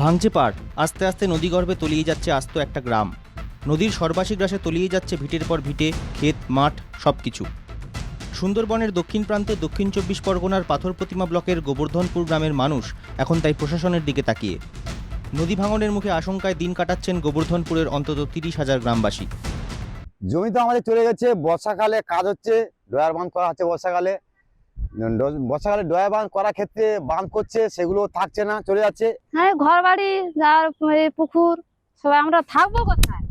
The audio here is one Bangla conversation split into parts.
ভাঙছে পাড় আস্তে আস্তে নদীগর্ভে তলিয়ে যাচ্ছে আস্ত একটা গ্রাম। নদীর সর্বাসী গ্রাসে তলিয়ে যাচ্ছে ভিটের পর ভিটে, ক্ষেত, মাঠ সব কিছু সুন্দরবনের দক্ষিণ প্রান্তে দক্ষিণ চব্বিশ পরগনার পাথর প্রতিমা ব্লকের গোবর্ধনপুর গ্রামের মানুষ এখন তাই প্রশাসনের দিকে তাকিয়ে। নদী ভাঙনের মুখে আশঙ্কায় দিন কাটাচ্ছেন গোবর্ধনপুরের অন্তত তিরিশ হাজার গ্রামবাসী। জমি তো আমাদের চলে গেছে, বর্ষাকালে কাজ হচ্ছে ডয়ার বাঁধ করা হচ্ছে বর্ষাকালে। বর্ষাকালে ডয়ার বাঁধ করার ক্ষেত্রে বাঁধ করছে সেগুলো থাকছে না চলে যাচ্ছে। হ্যাঁ ঘর বাড়ি আর এই পুকুর সবাই আমরা থাকব কোথায়?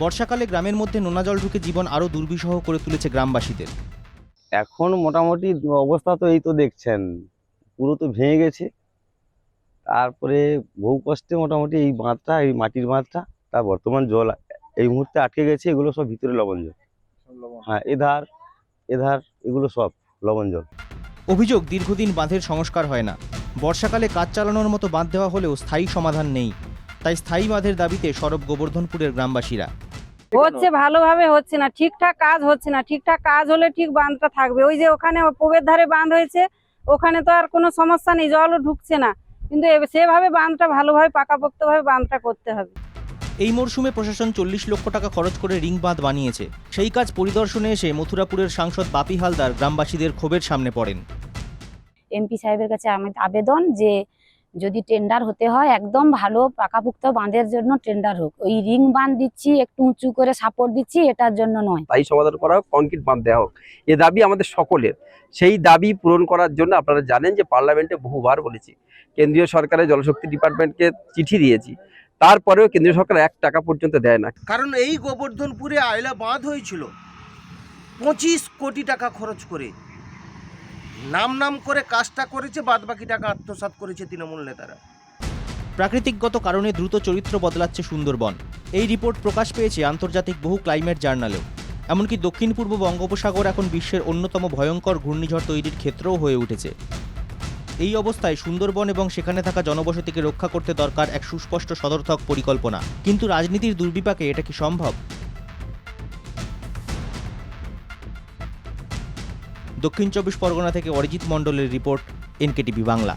বর্ষাকালে গ্রামের মধ্যে নোনা জল ঢুকে জীবন আরও দুর্বিষহ করে তুলেছে গ্রামবাসীদের। এখন মোটামুটি অবস্থা তো এই তো দেখছেন পুরো তো ভেঙে গেছে। তারপরে বহু কষ্টে মোটামুটি এই বাঁধটা এই মাটির বাঁধটা তার বর্তমান জল এই মুহূর্তে আটকে গেছে এগুলো সব ভিতরে লবণ জল। হ্যাঁ এধার এধার এগুলো সব। লবণ জল। অভিযোগ দীর্ঘদিন বাঁধের সংস্কার হয় না। বর্ষাকালে কাজ চালানোর মতো বাঁধ দেওয়া হলেও স্থায়ী সমাধান নেই। তাই স্থায়ী বাঁধের দাবিতে সরব গোবর্ধনপুরের গ্রামবাসীরা। হচ্ছে ভালোভাবে হচ্ছে না ঠিকঠাক কাজ হচ্ছে না ঠিকঠাক কাজ হলে ঠিক বাঁধটা থাকবে। ওই যে ওখানে পুবের ধারে বাঁধ হয়েছে ওখানে তো আর কোনো সমস্যা নেই জলও ঢুকছে না। কিন্তু সেভাবে বাঁধটা ভালোভাবে পাকাপোক্তভাবে বাঁধটা করতে হবে। এই মরশুমে প্রশাসন চল্লিশ লক্ষ টাকা খরচ করে রিং বাঁধ বানিয়েছে। সেই কাজ পরিদর্শনে এসে মথুরাপুরের সাংসদ বাপি হালদার গ্রামবাসীদের ক্ষোভের সামনে পড়েন। এমপি সাহেবের কাছে আমার আবেদন যে যদি টেন্ডার হতে হয় একদম ভালো পাকাপুক্ত বাঁধের জন্য টেন্ডার হোক। ওই রিং বাঁধ দিচ্ছি একটু উঁচু করে সাপোর্ট দিচ্ছি এটার জন্য নয়। তাই সমাধান করা হোক কংক্রিট বাঁধ দেওয়া হোক। এ দাবি আমাদের সকলের। সেই দাবি পূরণ করার জন্য আপনারা জানেন যে পার্লামেন্টে বহুবার বলেছি। কেন্দ্রীয় সরকারের জলশক্তি ডিপার্টমেন্টকে চিঠি দিয়েছি। তারপরেও কেন্দ্রীয় সরকার এক টাকা পর্যন্ত দেয় না। কারণ এই গোবর্ধনপুরে আয়লা বাঁধ হয়েছিল পঁচিশ কোটি টাকা খরচ করে। নাম নাম করে কাজটা করেছে বাদ বাকি টাকা আত্মসাৎ করেছে তৃণমূল নেতারা। প্রাকৃতিকগত কারণে দ্রুত চরিত্র বদলাচ্ছে সুন্দরবন। এই রিপোর্ট প্রকাশ পেয়েছে আন্তর্জাতিক বহু ক্লাইমেট জার্নালেও। এমনকি দক্ষিণ পূর্ব বঙ্গোপসাগর এখন বিশ্বের অন্যতম ভয়ঙ্কর ঘূর্ণিঝড় তৈরির ক্ষেত্রও হয়ে উঠেছে। এই অবস্থায় সুন্দরবন এবং সেখানে থাকা জনবসতিকে রক্ষা করতে দরকার এক সুস্পষ্ট সদর্থক পরিকল্পনা। কিন্তু রাজনীতির দুর্বিপাকে এটা কি সম্ভব? দক্ষিণ চব্বিশ পরগনা থেকে অরিজিৎ মণ্ডলের রিপোর্ট, এনকেটিভি বাংলা।